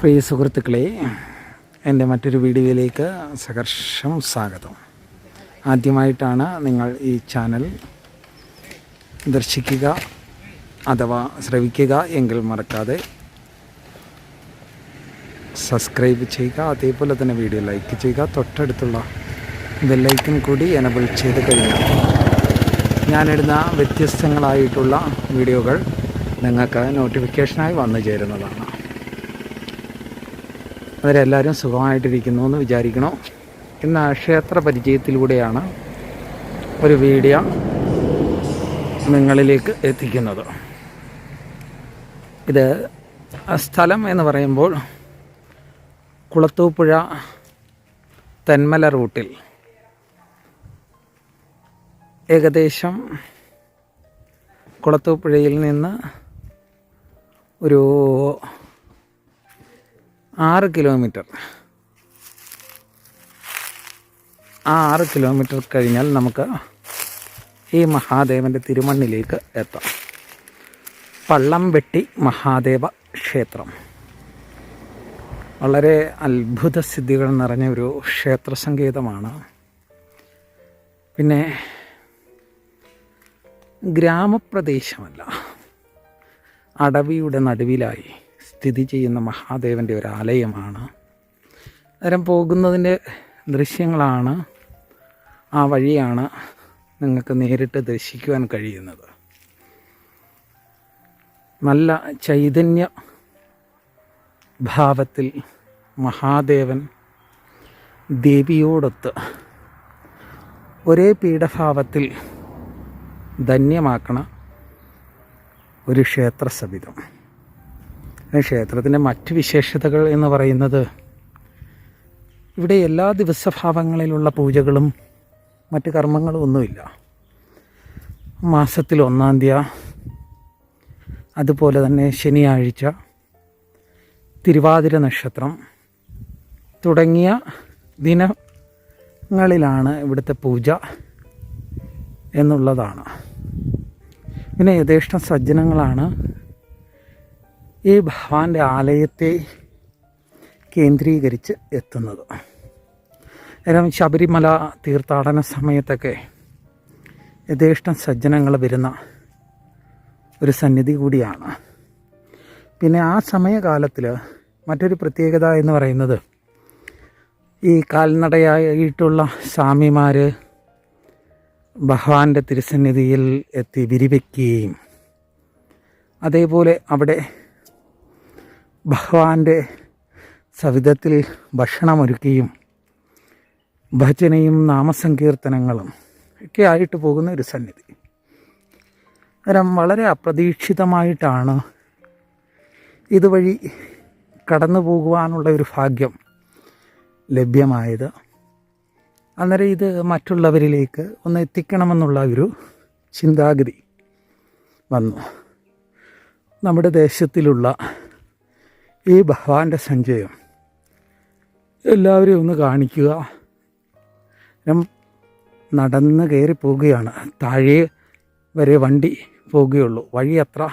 പ്രിയ സുഹൃത്തുക്കളെ എന്റെ മറ്റൊരു വീഡിയോയിലേക്ക് സഹർഷം സ്വാഗതം. ആദ്യമായിട്ടാണ് നിങ്ങൾ ഈ ചാനൽ ദർശിക്കുക അഥവാ ശ്രവിക്കുക എങ്കിൽ മറക്കാതെ സബ്സ്ക്രൈബ് ചെയ്യുക അതേപോലെ തന്നെ വീഡിയോ ലൈക്ക് ചെയ്യുക തൊട്ടടുത്തുള്ള ബെല്ലൈക്കൻ കൂടി എനബിൾ ചെയ്ത് കഴിഞ്ഞാൽ ഞാനിടുന്ന വ്യത്യസ്തങ്ങളായിട്ടുള്ള വീഡിയോകൾ നിങ്ങൾക്ക് നോട്ടിഫിക്കേഷനായി വന്നു ചേരുന്നതാണ്. അവരെല്ലാവരും സുഖമായിട്ടിരിക്കുന്നു എന്ന് വിചാരിക്കണം? ഇന്ന് ക്ഷേത്ര പരിചയത്തിലൂടെയാണ് ഒരു വീഡിയോ നിങ്ങളിലേക്ക് എത്തിക്കുന്നത്. ഇത് സ്ഥലം എന്ന് പറയുമ്പോൾ കുളത്തൂപ്പുഴ തെന്മല റൂട്ടിൽ ഏകദേശം കുളത്തൂപ്പുഴയിൽ നിന്ന് ഒരു ആറ് കിലോമീറ്റർ. ആ ആറ് കിലോമീറ്റർ കഴിഞ്ഞാൽ നമുക്ക് ഈ മഹാദേവന്റെ തിരുമണ്ണിലേക്ക് എത്താം. പള്ളം വെട്ടി മഹാദേവ ക്ഷേത്രം. വളരെ അത്ഭുത സിദ്ധികൾ നിറഞ്ഞ ഒരു ക്ഷേത്ര സങ്കേതമാണ്. പിന്നെ ഗ്രാമപ്രദേശമല്ല. അടവിയുടെ നടുവിലായി സ്ഥിതി ചെയ്യുന്ന മഹാദേവന്റെ ഒരു ആലയമാണ്. അന്നേരം പോകുന്നതിന്റെ ദൃശ്യങ്ങളാണ് ആ വഴിയാണ് നിങ്ങൾക്ക് നേരിട്ട് ദർശിക്കുവാൻ കഴിയുന്നത്. നല്ല ചൈതന്യ ഭാവത്തിൽ മഹാദേവൻ ദേവിയോടൊത്ത് ഒരേ പീഠഭാവത്തിൽ ധന്യമാക്കണ ഒരു ക്ഷേത്ര സവിധം ക്ഷേത്രത്തിന്റെ മറ്റ് വിശേഷതകൾ എന്ന് പറയുന്നത് ഇവിടെ എല്ലാ ദിവസഭാവങ്ങളിലുള്ള പൂജകളും മറ്റ് കർമ്മങ്ങളും ഒന്നുമില്ല. മാസത്തിൽ ഒന്നാം തീയതി അതുപോലെ തന്നെ ശനിയാഴ്ച തിരുവാതിര നക്ഷത്രം തുടങ്ങിയ ദിനങ്ങളിലാണ് ഇവിടുത്തെ പൂജ എന്നുള്ളതാണ്. പിന്നെ യഥേഷ്ടം സജ്ജനങ്ങളാണ് ഈ ഭഗവാന്റെ ആലയത്തെ കേന്ദ്രീകരിച്ച് എത്തുന്നത്. കാരണം ശബരിമല തീർത്ഥാടന സമയത്തൊക്കെ യഥേഷ്ടം സജ്ജനങ്ങൾ വരുന്ന ഒരു സന്നിധി കൂടിയാണ്. പിന്നെ ആ സമയകാലത്തിൽ മറ്റൊരു പ്രത്യേകത എന്ന് പറയുന്നത് ഈ കാൽനടയായിട്ടുള്ള സ്വാമിമാർ ഭഗവാന്റെ തിരുസന്നിധിയിൽ എത്തി വിരിവയ്ക്കുകയും അതേപോലെ അവിടെ ഭഗവാന്റെ സവിധത്തിൽ ഭക്ഷണമൊരുക്കുകയും ഭജനയും നാമസങ്കീർത്തനങ്ങളും ഒക്കെ ആയിട്ട് പോകുന്ന ഒരു സന്നിധി. അന്നേരം വളരെ അപ്രതീക്ഷിതമായിട്ടാണ് ഇതുവഴി കടന്നു പോകുവാനുള്ള ഒരു ഭാഗ്യം ലഭ്യമായത്. അന്നേരം ഇത് മറ്റുള്ളവരിലേക്ക് ഒന്ന് എത്തിക്കണമെന്നുള്ള ഒരു ചിന്താഗതി വന്നു. നമ്മുടെ ദേശത്തിലുള്ള ഈ ഭഗവാന്റെ സഞ്ചയം. എല്ലാവരെയും ഒന്ന് കാണിക്കുക. നടന്ന് കയറി പോവുകയാണ്. താഴെ വരെ വണ്ടി പോവുകയുള്ളൂ. വഴി അത്ര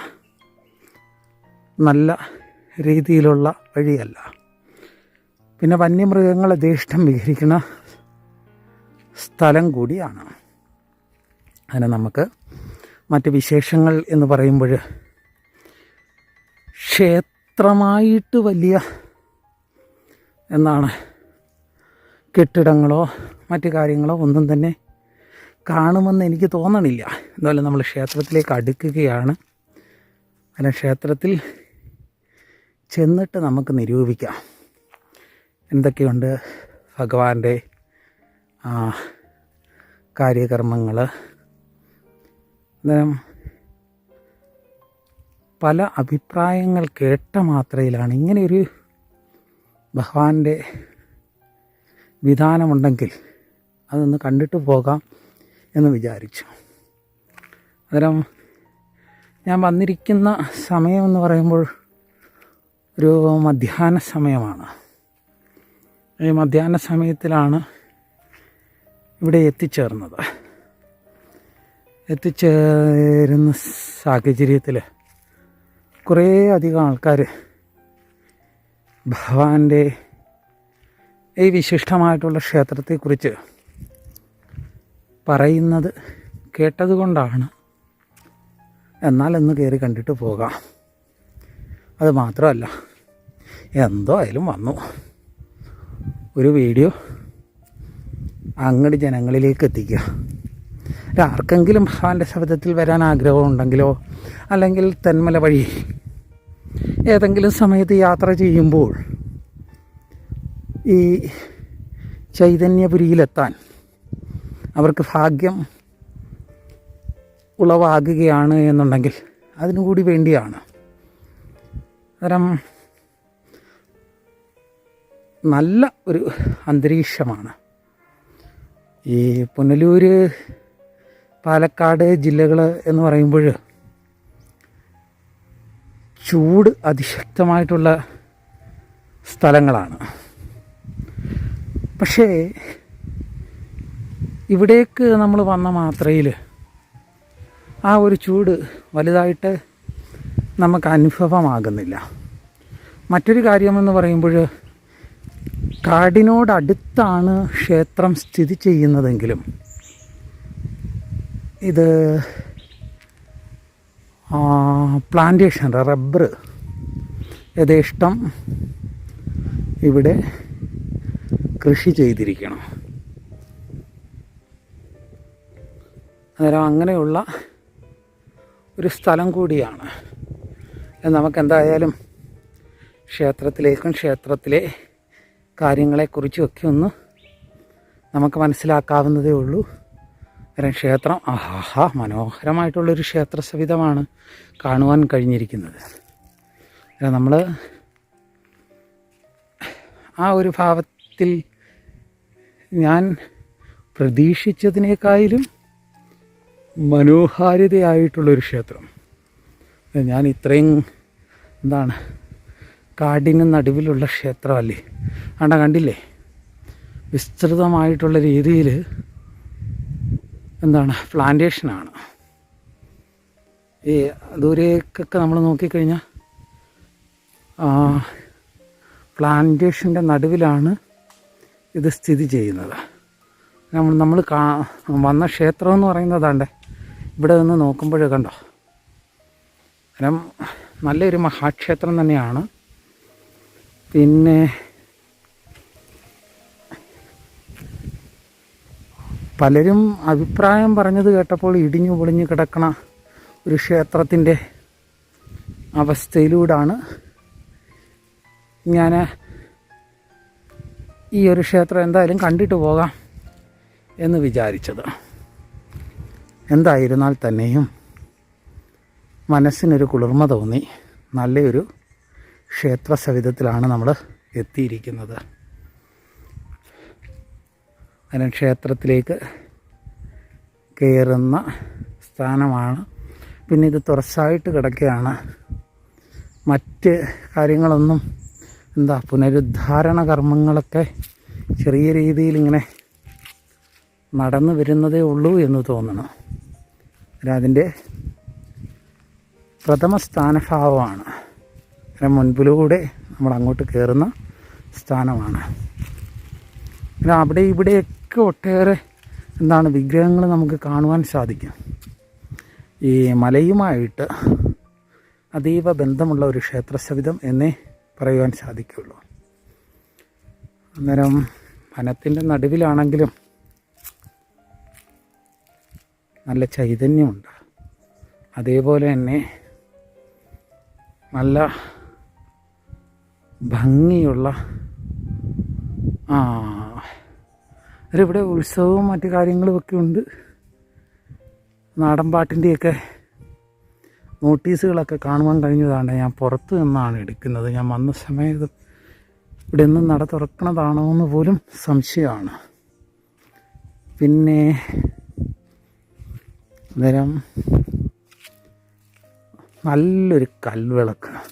നല്ല രീതിയിലുള്ള വഴിയല്ല. പിന്നെ വന്യമൃഗങ്ങളെ ദേഷ്ടം വിഹരിക്കുന്ന സ്ഥലം കൂടിയാണ്. അതിന് നമുക്ക് മറ്റ് വിശേഷങ്ങൾ എന്ന് പറയുമ്പോൾ ക്ഷേത്രമായിട്ട് വലിയ എന്താണ് കെട്ടിടങ്ങളോ മറ്റു കാര്യങ്ങളോ ഒന്നും തന്നെ കാണുമെന്ന് എനിക്ക് തോന്നണില്ല. എന്തായാലും നമ്മൾ ക്ഷേത്രത്തിലേക്ക് അടുക്കുകയാണ്. അല്ല ക്ഷേത്രത്തിൽ ചെന്നിട്ട് നമുക്ക് നിരൂപിക്കാം. എന്തൊക്കെയുണ്ട് ഭഗവാന്റെ കാര്യകർമ്മങ്ങൾ അന്നേരം പല അഭിപ്രായങ്ങൾ കേട്ട മാത്രയിലാണ്. ഇങ്ങനെയൊരു ഭഗവാന്റെ വിധാനമുണ്ടെങ്കിൽ അതൊന്ന് കണ്ടിട്ട് പോകാം എന്ന് വിചാരിച്ചു. അന്നേരം ഞാൻ വന്നിരിക്കുന്ന സമയമെന്ന് പറയുമ്പോൾ ഒരു മധ്യാഹ്ന സമയമാണ്. ഈ മധ്യാഹ്ന സമയത്തിലാണ് ഇവിടെ എത്തിച്ചേർന്നത്. എത്തിച്ചേരുന്ന സാഹചര്യത്തിൽ കുറേ അധികം ആൾക്കാർ ഭഗവാന്റെ ഈ വിശിഷ്ടമായിട്ടുള്ള ക്ഷേത്രത്തെക്കുറിച്ച് പറയുന്നത് കേട്ടതുകൊണ്ടാണ്. എന്നാൽ ഒന്ന് കയറി കണ്ടിട്ട് പോകാം. അത് മാത്രമല്ല എന്തോ ആയാലും വന്നു. ഒരു വീഡിയോ അങ്ങോട്ട് ജനങ്ങളിലേക്ക് എത്തിക്കുക. ആർക്കെങ്കിലും ഭഗവാന്റെ ശബ്ദത്തിൽ വരാൻ ആഗ്രഹമുണ്ടെങ്കിലോ? അല്ലെങ്കിൽ തെന്മല വഴി ഏതെങ്കിലും സമയത്ത് യാത്ര ചെയ്യുമ്പോൾ ഈ ചൈതന്യപുരിയിലെത്താൻ അവർക്ക് ഭാഗ്യം ഉളവാകുകയാണ് എന്നുണ്ടെങ്കിൽ അതിനുകൂടി വേണ്ടിയാണ്. അന്നേരം നല്ല ഒരു അന്തരീക്ഷമാണ്. ഈ പുനലൂർ പാലക്കാട് ജില്ലകൾ എന്ന് പറയുമ്പോൾ ചൂട് അതിശക്തമായിട്ടുള്ള സ്ഥലങ്ങളാണ്. പക്ഷേ ഇവിടേക്ക് നമ്മൾ വന്ന മാത്രയിൽ ആ ഒരു ചൂട് വലുതായിട്ട് നമുക്ക് അനുഭവമാകുന്നില്ല. മറ്റൊരു കാര്യമെന്ന് പറയുമ്പോൾ കാടിനോടടുത്താണ് ക്ഷേത്രം സ്ഥിതി ചെയ്യുന്നതെങ്കിലും ഇത് പ്ലാന്റേഷൻ റബ്ബർ യഥേഷ്ടം ഇവിടെ കൃഷി ചെയ്തിരിക്കണം. അന്നേരം അങ്ങനെയുള്ള ഒരു സ്ഥലം കൂടിയാണ്. നമുക്കെന്തായാലും ക്ഷേത്രത്തിലേക്കും ക്ഷേത്രത്തിലെ കാര്യങ്ങളെക്കുറിച്ചുമൊക്കെ ഒന്ന് നമുക്ക് മനസ്സിലാക്കാവുന്നതേ ഉള്ളൂ. കാരണം ക്ഷേത്രം. ആഹാ മനോഹരമായിട്ടുള്ളൊരു ക്ഷേത്ര സവിധമാണ് കാണുവാൻ കഴിഞ്ഞിരിക്കുന്നത്. നമ്മൾ ആ ഒരു ഭാവത്തിൽ ഞാൻ പ്രതീക്ഷിച്ചതിനേക്കാളും മനോഹാരിതയായിട്ടുള്ളൊരു ക്ഷേത്രം. ഞാൻ ഇത്രയും എന്താണ് കാടിന് നടുവിലുള്ള ക്ഷേത്രമല്ലേ? ആണ്ട കണ്ടില്ലേ? വിസ്തൃതമായിട്ടുള്ള രീതിയിൽ എന്താണ് പ്ലാന്റേഷനാണ് ഈ ദൂരേക്കൊക്കെ നമ്മൾ നോക്കിക്കഴിഞ്ഞാൽ പ്ലാന്റേഷന്റെ നടുവിലാണ് ഇത് സ്ഥിതി ചെയ്യുന്നത്. നമ്മൾ നമ്മൾ കാ വന്ന ക്ഷേത്രം എന്ന് പറയുന്നതാണ്ടേ ഇവിടെ നിന്ന് നോക്കുമ്പോൾ കണ്ടോ? കാരണം നല്ലൊരു മഹാക്ഷേത്രം തന്നെയാണ്. പിന്നെ പലരും അഭിപ്രായം പറഞ്ഞത് കേട്ടപ്പോൾ ഇടിഞ്ഞു പൊളിഞ്ഞു കിടക്കണ ഒരു ക്ഷേത്രത്തിന്റെ അവസ്ഥയിലൂടാണ് ഞാൻ ഈ ഒരു ക്ഷേത്രം എന്തായാലും കണ്ടിട്ട് പോകാം എന്ന് വിചാരിച്ചത്. എന്തായിരുന്നാൽ തന്നെയും മനസ്സിനൊരു കുളിർമ തോന്നി. നല്ലൊരു ക്ഷേത്ര സവിധത്തിലാണ് നമ്മൾ എത്തിയിരിക്കുന്നത്. അതിന് ക്ഷേത്രത്തിലേക്ക് കയറുന്ന സ്ഥാനമാണ്. പിന്നെ ഇത് തുറസായിട്ട് കിടക്കുകയാണ്. മറ്റ് കാര്യങ്ങളൊന്നും എന്താ പുനരുദ്ധാരണ കർമ്മങ്ങളൊക്കെ ചെറിയ രീതിയിൽ ഇങ്ങനെ നടന്നു വരുന്നതേ ഉള്ളൂ എന്ന് തോന്നണം അതിന്റെ പ്രഥമ സ്ഥാനഭാവമാണ്. മുൻപിലൂടെ നമ്മൾ അങ്ങോട്ട് കയറുന്ന സ്ഥാനമാണ്. പിന്നെ അവിടെ ഇവിടെയൊക്കെ ഒട്ടേറെ എന്താണ് വിഗ്രഹങ്ങൾ നമുക്ക് കാണുവാൻ സാധിക്കും. ഈ മലയുമായിട്ട് അതീവ ബന്ധമുള്ള ഒരു ക്ഷേത്രസവിധം എന്നേ പറയുവാൻ സാധിക്കുള്ളൂ അന്നേരം വനത്തിന്റെ നടുവിലാണെങ്കിലും നല്ല ചൈതന്യമുണ്ട്. അതേപോലെ തന്നെ നല്ല ഭംഗിയുള്ള ആ ഇവിടെ ഉത്സവവും മറ്റു കാര്യങ്ങളും ഒക്കെ ഉണ്ട്. നാടൻ പാട്ടിന്റെയൊക്കെ നോട്ടീസുകളൊക്കെ കാണുവാൻ കഴിഞ്ഞതാണ്. ഞാൻ പുറത്ത് നിന്നാണ് എടുക്കുന്നത്. ഞാൻ വന്ന സമയത്ത് ഇവിടെ നിന്ന് നട തുറക്കണതാണോ എന്ന് പോലും സംശയമാണ്. പിന്നെ അന്നേരം നല്ലൊരു കൽവിളക്ക്.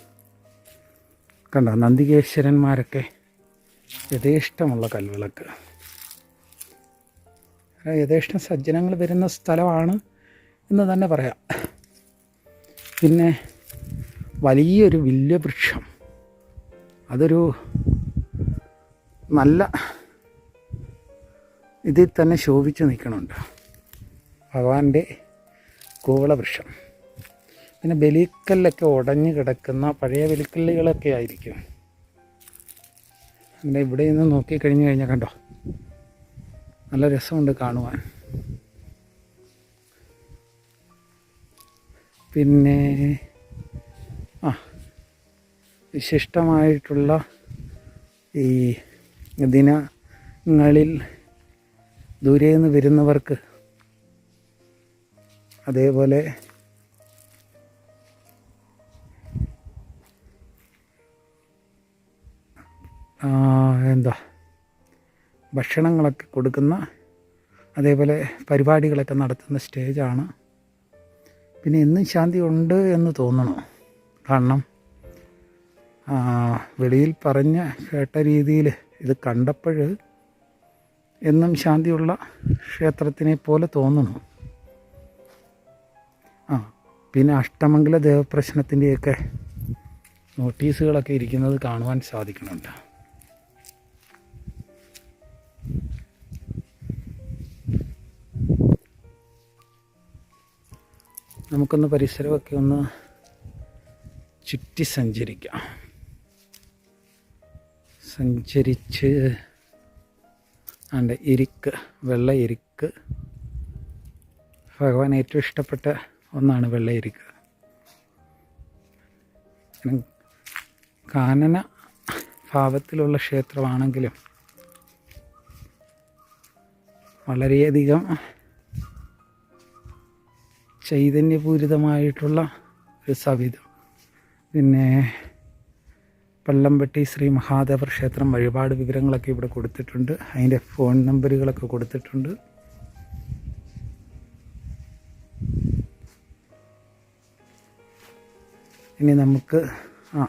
കണ്ടോ? നന്ദികേശ്വരന്മാരൊക്കെ യഥേഷ്ടമുള്ള കൽവിളക്ക്. യഥേഷ്ടം സജ്ജനങ്ങൾ വരുന്ന സ്ഥലമാണ് എന്ന് തന്നെ പറയാം. പിന്നെ വലിയൊരു വലിയ വൃക്ഷം അതൊരു നല്ല ഇതിൽ തന്നെ ശോഭിച്ച് നിൽക്കണുണ്ട്. ഭഗവാന്റെ കൂവളവൃക്ഷം. പിന്നെ ബലിക്കല്ലൊക്കെ ഉടഞ്ഞു കിടക്കുന്ന പഴയ ബലിക്കല്ലുകളൊക്കെ ആയിരിക്കും. പിന്നെ ഇവിടെ നിന്ന് നോക്കി കഴിഞ്ഞു കഴിഞ്ഞാൽ കണ്ടോ? നല്ല രസമുണ്ട് കാണുവാൻ. പിന്നെ ആ വിശിഷ്ടമായിട്ടുള്ള ഈ ദിനങ്ങളിൽ ദൂരെ നിന്ന് വരുന്നവർക്ക് അതേപോലെ എന്താ? ഭക്ഷണങ്ങളൊക്കെ കൊടുക്കുന്ന അതേപോലെ പരിപാടികളൊക്കെ നടത്തുന്ന സ്റ്റേജാണ്. പിന്നെ എന്നും ശാന്തി ഉണ്ട് എന്ന് തോന്നണം. കാരണം വെളിയിൽ പറഞ്ഞ കേട്ട രീതിയിൽ ഇത് കണ്ടപ്പോൾ എന്നും ശാന്തിയുള്ള ക്ഷേത്രത്തിനെ പോലെ തോന്നുന്നു ആ പിന്നെ അഷ്ടമംഗല ദേവപ്രശ്നത്തിന്റെയൊക്കെ നോട്ടീസുകളൊക്കെ ഇരിക്കുന്നത് കാണുവാൻ സാധിക്കുന്നുണ്ട്. നമുക്കൊന്ന് പരിസരമൊക്കെ ഒന്ന് ചുറ്റി സഞ്ചരിക്കാം. സഞ്ചരിച്ച് ആണ്ട് ഇരിക്ക് വെള്ള ഇരിക്ക്. ഭഗവാൻ ഏറ്റവും ഇഷ്ടപ്പെട്ട ഒന്നാണ് വെള്ള ഇരിക്ക്. കാനന ഭാവത്തിലുള്ള ക്ഷേത്രമാണെങ്കിലും വളരെയധികം ചൈതന്യപൂരിതമായിട്ടുള്ള ഒരു സവിധം. പിന്നെ പള്ളംപെട്ടി ശ്രീ മഹാദേവ ക്ഷേത്രം വഴിപാട് വിവരങ്ങളൊക്കെ ഇവിടെ കൊടുത്തിട്ടുണ്ട്. അതിന്റെ ഫോൺ നമ്പറുകളൊക്കെ കൊടുത്തിട്ടുണ്ട്. ഇനി നമുക്ക് ആ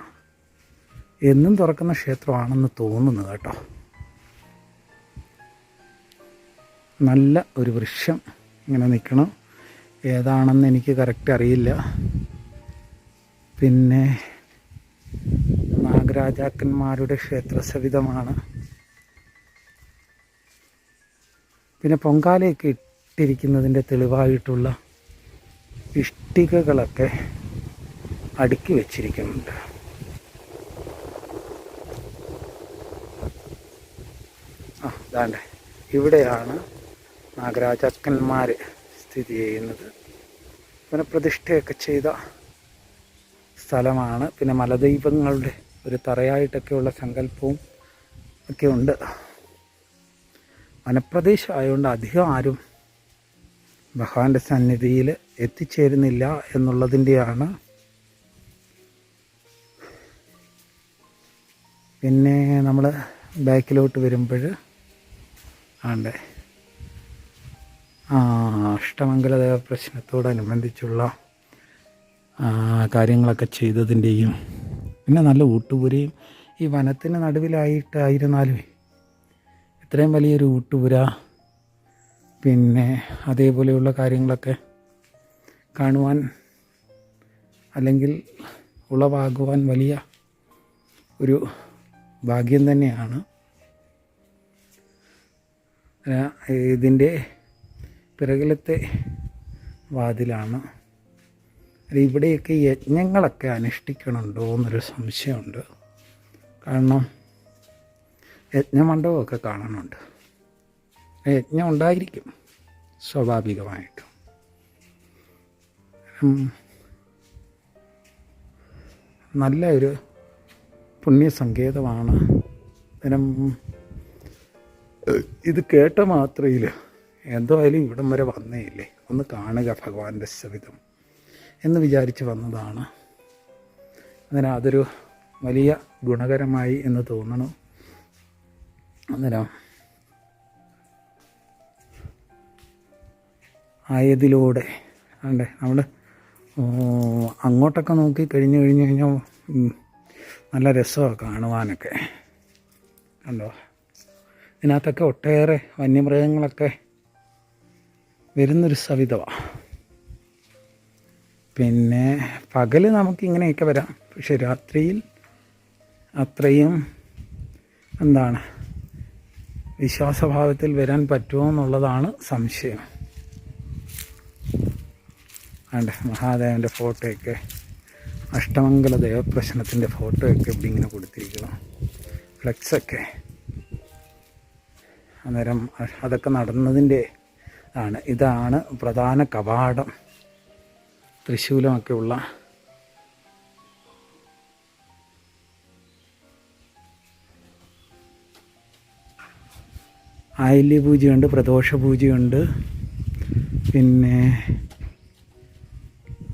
എന്നും തുറക്കുന്ന ക്ഷേത്രമാണെന്ന് തോന്നുന്നു കേട്ടോ. നല്ല ഒരു വൃക്ഷം ഇങ്ങനെ നിൽക്കണം. ഏതാണെന്ന് എനിക്ക് കറക്റ്റ് അറിയില്ല. പിന്നെ നാഗരാജാക്കന്മാരുടെ ക്ഷേത്ര സവിധമാണ് പിന്നെ പൊങ്കാലയൊക്കെ ഇട്ടിരിക്കുന്നതിന്റെ തെളിവായിട്ടുള്ള ഇഷ്ടികകളൊക്കെ അടുക്കി വച്ചിരിക്കുന്നുണ്ട്. ആ ഇതാണ്ട് ഇവിടെയാണ് നാഗരാജാക്കന്മാർ സ്ഥിതി ചെയ്യുന്നത്. പിന്നെ പ്രതിഷ്ഠയൊക്കെ ചെയ്ത സ്ഥലമാണ്. പിന്നെ മലദൈവങ്ങളുടെ ഒരു തറയായിട്ടൊക്കെയുള്ള സങ്കല്പവും ഒക്കെ ഉണ്ട്. വനപ്രദേശം ആയതുകൊണ്ട് അധികം ആരും ഭഗവാന്റെ സന്നിധിയിൽ എത്തിച്ചേരുന്നില്ല എന്നുള്ളതിന്റെയാണ്. പിന്നെ നമ്മൾ ബാക്കിലോട്ട് വരുമ്പോൾ ആണ്ടേ. അഷ്ടമംഗലദേവ പ്രശ്നത്തോടനുബന്ധിച്ചുള്ള കാര്യങ്ങളൊക്കെ ചെയ്തതിന്റെയും പിന്നെ നല്ല ഊട്ടുപുരയും. ഈ വനത്തിന് നടുവിലായിട്ടായിരുന്നാലും ഇത്രയും വലിയൊരു ഊട്ടുപുര പിന്നെ അതേപോലെയുള്ള കാര്യങ്ങളൊക്കെ കാണുവാൻ അല്ലെങ്കിൽ ഉളവാകുവാൻ വലിയ ഒരു ഭാഗ്യം തന്നെയാണ്. ഇതിന്റെ പിറകിലത്തെ വാതിലാണ്. ഇവിടെയൊക്കെ യജ്ഞങ്ങളൊക്കെ അനുഷ്ഠിക്കണുണ്ടോ എന്നൊരു സംശയമുണ്ട്. കാരണം യജ്ഞമണ്ഡപമൊക്കെ കാണുന്നുണ്ട് യജ്ഞം ഉണ്ടായിരിക്കും സ്വാഭാവികമായിട്ടും. നല്ല ഒരു പുണ്യസങ്കേതമാണ്. ഇത് കേട്ട മാത്രയിൽ എന്തായാലും ഇവിടം വരെ വന്നേയില്ലേ? ഒന്ന് കാണുക ഭഗവാന്റെ സവിധം എന്ന് വിചാരിച്ച് വന്നതാണ്. അങ്ങനെ അതൊരു വലിയ ഗുണകരമായി എന്ന് തോന്നണം. അന്നേരം ആയതിലൂടെ അതെ നമ്മൾ അങ്ങോട്ടൊക്കെ നോക്കി കഴിഞ്ഞ് കഴിഞ്ഞ് കഴിഞ്ഞാൽ നല്ല രസമാണ് കാണുവാനൊക്കെ. ഉണ്ടോ ഇതിനകത്തൊക്കെ ഒട്ടേറെ വന്യമൃഗങ്ങളൊക്കെ വരുന്നൊരു സവിധവ. പിന്നെ പകൽ നമുക്കിങ്ങനെയൊക്കെ വരാം. പക്ഷെ രാത്രിയിൽ അത്രയും എന്താണ് വിശ്വാസഭാവത്തിൽ വരാൻ പറ്റുമോ എന്നുള്ളതാണ് സംശയം. അണ്ട് മഹാദേവന്റെ ഫോട്ടോയൊക്കെ അഷ്ടമംഗല ദേവപ്രശ്നത്തിന്റെ ഫോട്ടോയൊക്കെ ഇവിടെ ഇങ്ങനെ കൊടുത്തിരിക്കണം ഫ്ലെക്സൊക്കെ. അന്നേരം അതൊക്കെ നടന്നതിന്റെ ആണ്. ഇതാണ് പ്രധാന കവാടം. തൃശ്ശൂലമൊക്കെയുള്ള ആയില്യ പൂജയുണ്ട് പ്രദോഷ പൂജയുണ്ട്. പിന്നെ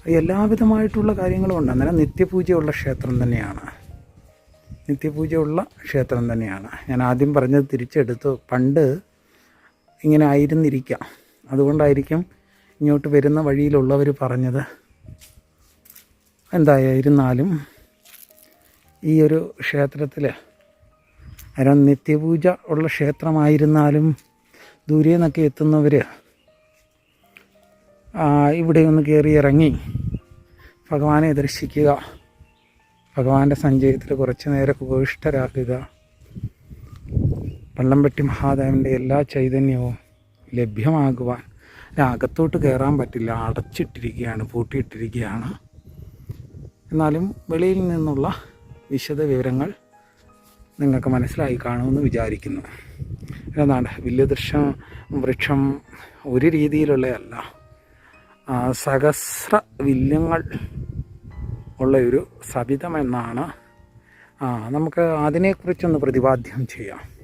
എല്ലാവിധമായിട്ടുള്ള കാര്യങ്ങളും ഉണ്ട്. അന്നേരം നിത്യപൂജയുള്ള ക്ഷേത്രം തന്നെയാണ്. നിത്യപൂജയുള്ള ക്ഷേത്രം തന്നെയാണ്. ഞാൻ ആദ്യം പറഞ്ഞത് തിരിച്ചെടുത്തു. പണ്ട് ഇങ്ങനെ ആയിരുന്നിരിക്കാം. അതുകൊണ്ടായിരിക്കും ഇങ്ങോട്ട് വരുന്ന വഴിയിലുള്ളവർ പറഞ്ഞത്. എന്തായിരുന്നാലും ഈ ഒരു ക്ഷേത്രത്തിൽ അരം നിത്യപൂജ ഉള്ള ക്ഷേത്രമായിരുന്നാലും ദൂരെ നിന്നൊക്കെ എത്തുന്നവർ ഇവിടെ ഒന്ന് കയറി ഇറങ്ങി ഭഗവാനെ ദർശിക്കുക ഭഗവാന്റെ സഞ്ചയത്തിൽ കുറച്ച് നേരം ഉപവിഷ്ടരാക്കുക. പള്ളംപെട്ടി മഹാദേവന്റെ എല്ലാ ചൈതന്യവും ലഭ്യമാകുവാൻ അകത്തോട്ട് കയറാൻ പറ്റില്ല. അടച്ചിട്ടിരിക്കുകയാണ് പൂട്ടിയിട്ടിരിക്കുകയാണ്. എന്നാലും വെളിയിൽ നിന്നുള്ള വിശദ വിവരങ്ങൾ നിങ്ങൾക്ക് മനസ്സിലായി കാണുമെന്ന് വിചാരിക്കുന്നു. എന്നാണ് വലിയ ദൃശ്യം വൃക്ഷം ഒരു രീതിയിലുള്ളതല്ല. സഹസ്ര വില്യങ്ങൾ ഉള്ള ഒരു സവിധമെന്നാണ് നമുക്ക് അതിനെക്കുറിച്ചൊന്ന് പ്രതിപാദ്യം ചെയ്യാം.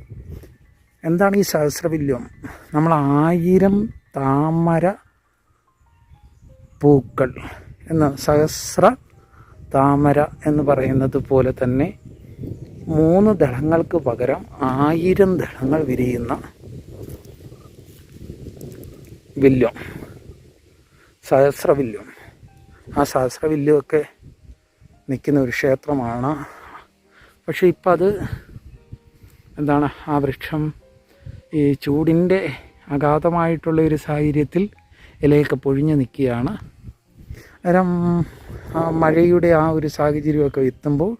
എന്താണ് ഈ സഹസ്രവില്യം? നമ്മൾ ആയിരം താമര പൂക്കൾ എന്ന സഹസ്ര താമര എന്ന് പറയുന്നത് പോലെ തന്നെ മൂന്ന് ദളങ്ങൾക്ക് പകരം ആയിരം ദളങ്ങൾ വിരിയുന്ന വില്യം. സഹസ്രവില്യം. ആ സഹസ്രവില്യമൊക്കെ നിൽക്കുന്ന ഒരു ക്ഷേത്രമാണ്. പക്ഷെ ഇപ്പം അത് എന്താണ്? ആ വൃക്ഷം ഈ ചൂടിന്റെ അഗാധമായിട്ടുള്ള ഒരു സാഹചര്യത്തിൽ ഇലയൊക്കെ പൊഴിഞ്ഞു നിൽക്കുകയാണ്. അന്നേരം മഴയുടെ ആ ഒരു സാഹചര്യമൊക്കെ എത്തുമ്പോൾ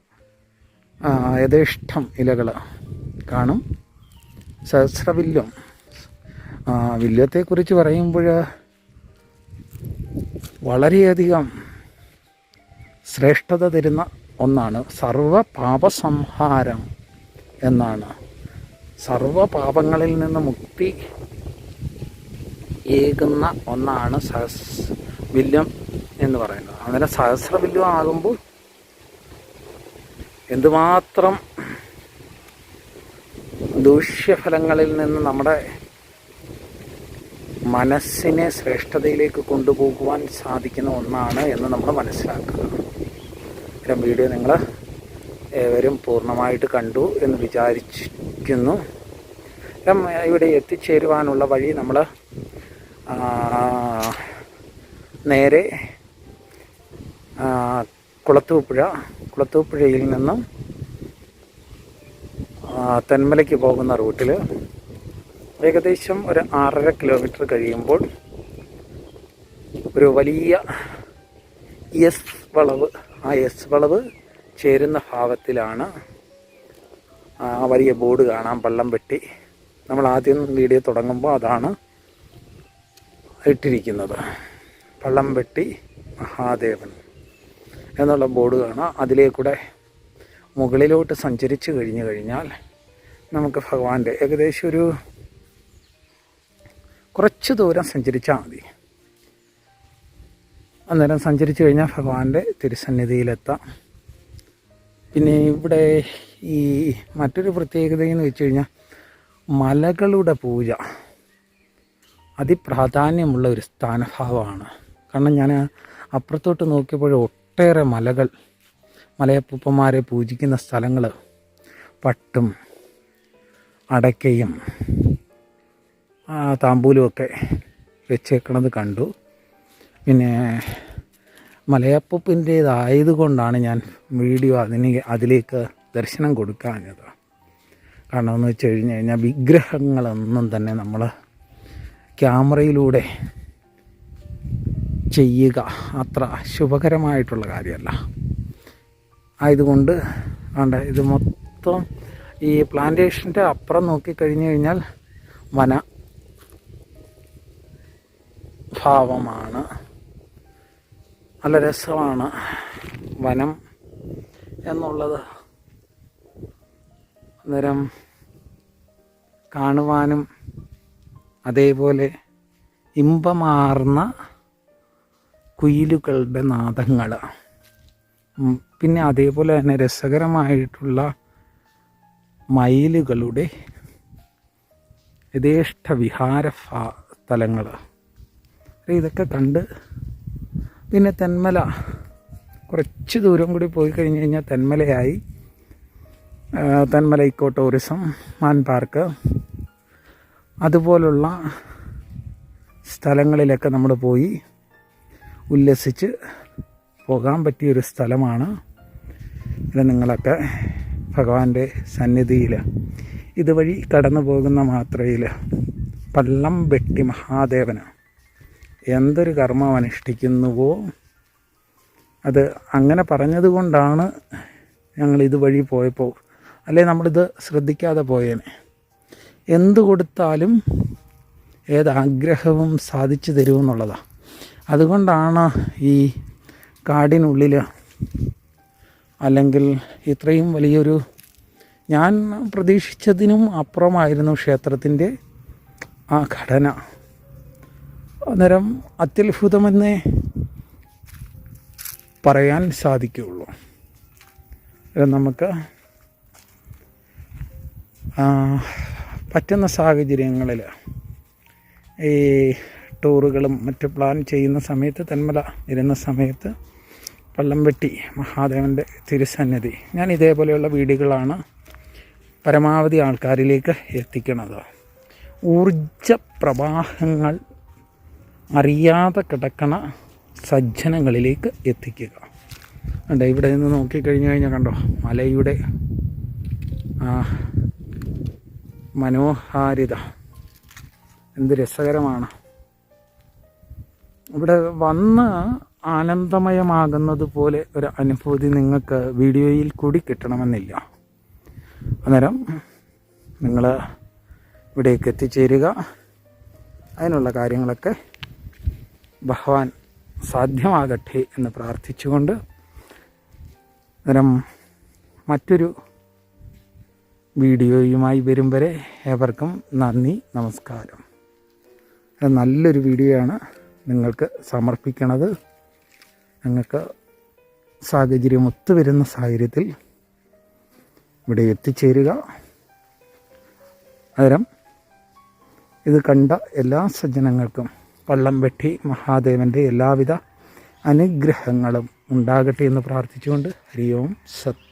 യഥേഷ്ടം ഇലകൾ കാണും. സഹസ്രവില്ലും വില്ലത്തെക്കുറിച്ച് പറയുമ്പോൾ വളരെയധികം ശ്രേഷ്ഠത തരുന്ന ഒന്നാണ്. സർവ പാപസംഹാരം എന്നാണ്. സർവ പാപങ്ങളിൽ നിന്ന് മുക്തി ഏകുന്ന ഒന്നാണ് സഹസ് വില്യം എന്ന് പറയുന്നത്. അങ്ങനെ സഹസ്രവില്യം ആകുമ്പോൾ എന്തുമാത്രം ദൂഷ്യഫലങ്ങളിൽ നിന്ന് നമ്മുടെ മനസ്സിനെ ശ്രേഷ്ഠതയിലേക്ക് കൊണ്ടുപോകുവാൻ സാധിക്കുന്ന ഒന്നാണ് എന്ന് നമ്മൾ മനസ്സിലാക്കുക. ഇത്തരം വീഡിയോ നിങ്ങൾ ഏവരും പൂർണമായിട്ട് കണ്ടു എന്ന് വിചാരിക്കുന്നു ഇത്തരം ഇവിടെ എത്തിച്ചേരുവാനുള്ള വഴി നമ്മൾ നേരെ കുളത്തൂപ്പുഴ. കുളത്തൂപ്പുഴയിൽ നിന്നും തെന്മലയ്ക്ക് പോകുന്ന റൂട്ടിൽ ഏകദേശം ഒരു ആറര കിലോമീറ്റർ കഴിയുമ്പോൾ ഒരു വലിയ എസ് വളവ് ആ എസ് വളവ് ചേരുന്ന ഭാവത്തിലാണ് ആ വലിയ ബോർഡ് കാണാം പള്ളം വെട്ടി. നമ്മൾ ആദ്യം വീഡിയോ തുടങ്ങുമ്പോൾ അതാണ് ഇട്ടിരിക്കുന്നത്. പള്ളം വെട്ടി മഹാദേവൻ എന്നുള്ള ബോർഡ് കാണാം. അതിലേക്കൂടെ മുകളിലോട്ട് സഞ്ചരിച്ച് കഴിഞ്ഞു കഴിഞ്ഞാൽ നമുക്ക് ഭഗവാന്റെ ഏകദേശം ഒരു കുറച്ച് ദൂരം സഞ്ചരിച്ചാൽ മതി. അന്നേരം സഞ്ചരിച്ചു കഴിഞ്ഞാൽ ഭഗവാന്റെ തിരുസന്നിധിയിലെത്താം. പിന്നെ ഇവിടെ ഈ മറ്റൊരു പ്രത്യേകത എന്ന് വെച്ച് കഴിഞ്ഞാൽ മലകളുടെ പൂജ അതിപ്രാധാന്യമുള്ള ഒരു സ്ഥാനഭാവമാണ്. കാരണം ഞാൻ അപ്പുറത്തോട്ട് നോക്കിയപ്പോൾ ഒട്ടേറെ മലകൾ മലയപ്പൂപ്പന്മാരെ പൂജിക്കുന്ന സ്ഥലങ്ങൾ പട്ടും അടയ്ക്കയും താമ്പൂലുമൊക്കെ വെച്ചേക്കണത് കണ്ടു. പിന്നെ മലയപ്പൂപ്പിന്റേതായതുകൊണ്ടാണ് ഞാൻ വീഡിയോ അതിന് അതിലേക്ക് ദർശനം കൊടുക്കാഞ്ഞത്. കാരണം എന്ന് വെച്ച് കഴിഞ്ഞ് കഴിഞ്ഞാൽ വിഗ്രഹങ്ങളൊന്നും തന്നെ നമ്മൾ ക്യാമറയിലൂടെ ചെയ്യുക അത്ര ശുഭകരമായിട്ടുള്ള കാര്യമല്ല. ആയതുകൊണ്ട് ആണ്ട് ഇത് മൊത്തം ഈ പ്ലാന്റേഷന്റെ അപ്പുറം നോക്കിക്കഴിഞ്ഞു കഴിഞ്ഞാൽ വന ഭാവമാണ്. നല്ല രസമാണ് വനം എന്നുള്ളത്. അന്നേരം കാണുവാനും അതേപോലെ ഇമ്പമാർന്ന കുയിലുകളുടെ നാദങ്ങൾ. പിന്നെ അതേപോലെ തന്നെ രസകരമായിട്ടുള്ള മയിലുകളുടെ യഥേഷ്ട വിഹാര സ്ഥലങ്ങൾ ഇതൊക്കെ കണ്ട് പിന്നെ തെന്മല. കുറച്ച് ദൂരം കൂടി പോയി കഴിഞ്ഞ് കഴിഞ്ഞാൽ തെന്മലയായി. തെന്മല ഇക്കോ ടൂറിസം മാൻ പാർക്ക്. അതുപോലുള്ള സ്ഥലങ്ങളിലൊക്കെ നമ്മൾ പോയി ഉല്ലസിച്ച് പോകാൻ പറ്റിയൊരു സ്ഥലമാണ് ഇത് നിങ്ങളൊക്കെ ഭഗവാന്റെ സന്നിധിയിൽ. ഇതുവഴി കടന്നു പോകുന്ന മാത്രയിൽ പള്ളം വെട്ടി മഹാദേവന്. എന്തൊരു കർമ്മം അനുഷ്ഠിക്കുന്നുവോ അത് അങ്ങനെ പറഞ്ഞതുകൊണ്ടാണ് ഞങ്ങൾ ഇതുവഴി പോയപ്പോൾ അല്ലെ നമ്മളിത് ശ്രദ്ധിക്കാതെ പോയേനെ. എന്തു കൊടുത്താലും ഏതാഗ്രഹവും സാധിച്ചു തരുമെന്നുള്ളതാണ് അതുകൊണ്ടാണ് ഈ കാടിനുള്ളിൽ അല്ലെങ്കിൽ ഇത്രയും വലിയൊരു ഞാൻ പ്രതീക്ഷിച്ചതിനും അപ്പുറമായിരുന്നു ക്ഷേത്രത്തിന്റെ ആ ഘടന. അന്നേരം അത്യത്ഭുതമെന്നേ പറയാൻ സാധിക്കുകയുള്ളൂ. നമുക്ക് പറ്റുന്ന സാഹചര്യങ്ങളിൽ ഈ ടൂറുകളും മറ്റ് പ്ലാൻ ചെയ്യുന്ന സമയത്ത് തന്മല ഇരുന്ന സമയത്ത് പള്ളം വെട്ടി മഹാദേവന്റെ തിരുസന്നിധി. ഞാൻ ഇതേപോലെയുള്ള വീടുകളാണ് പരമാവധി ആൾക്കാരിലേക്ക് എത്തിക്കുന്നത്. ഊർജ പ്രവാഹങ്ങൾ അറിയാതെ കിടക്കണ സജ്ജനങ്ങളിലേക്ക് എത്തിക്കുക. കണ്ടോ ഇവിടെ നിന്ന് നോക്കിക്കഴിഞ്ഞു കഴിഞ്ഞാൽ കണ്ടോ മലയുടെ മനോഹാരിത. എന്ത് രസകരമാണ്. ഇവിടെ വന്ന് ആനന്ദമയമാകുന്നത് പോലെ ഒരു അനുഭൂതി നിങ്ങൾക്ക് വീഡിയോയിൽ കൂടി കിട്ടണമെന്നില്ല. അന്നേരം നിങ്ങൾ ഇവിടേക്ക് എത്തിച്ചേരുക. അതിനുള്ള കാര്യങ്ങളൊക്കെ ഭഗവാൻ സാധ്യമാകട്ടെ എന്ന് പ്രാർത്ഥിച്ചുകൊണ്ട് അന്നേരം മറ്റൊരു വീഡിയോയുമായി വരും വരെ ഏവർക്കും നന്ദി നമസ്കാരം. നല്ലൊരു വീഡിയോയാണ് നിങ്ങൾക്ക് സമർപ്പിക്കണത്. നിങ്ങൾക്ക് സാഹചര്യം ഒത്തുവരുന്ന സാഹചര്യത്തിൽ ഇവിടെ എത്തിച്ചേരുക. അന്നേരം ഇത് കണ്ട എല്ലാ സജ്ജനങ്ങൾക്കും പള്ളം വെട്ടി മഹാദേവന്റെ എല്ലാവിധ അനുഗ്രഹങ്ങളും ഉണ്ടാകട്ടെ എന്ന് പ്രാർത്ഥിച്ചുകൊണ്ട് ഹരി ഓം സത്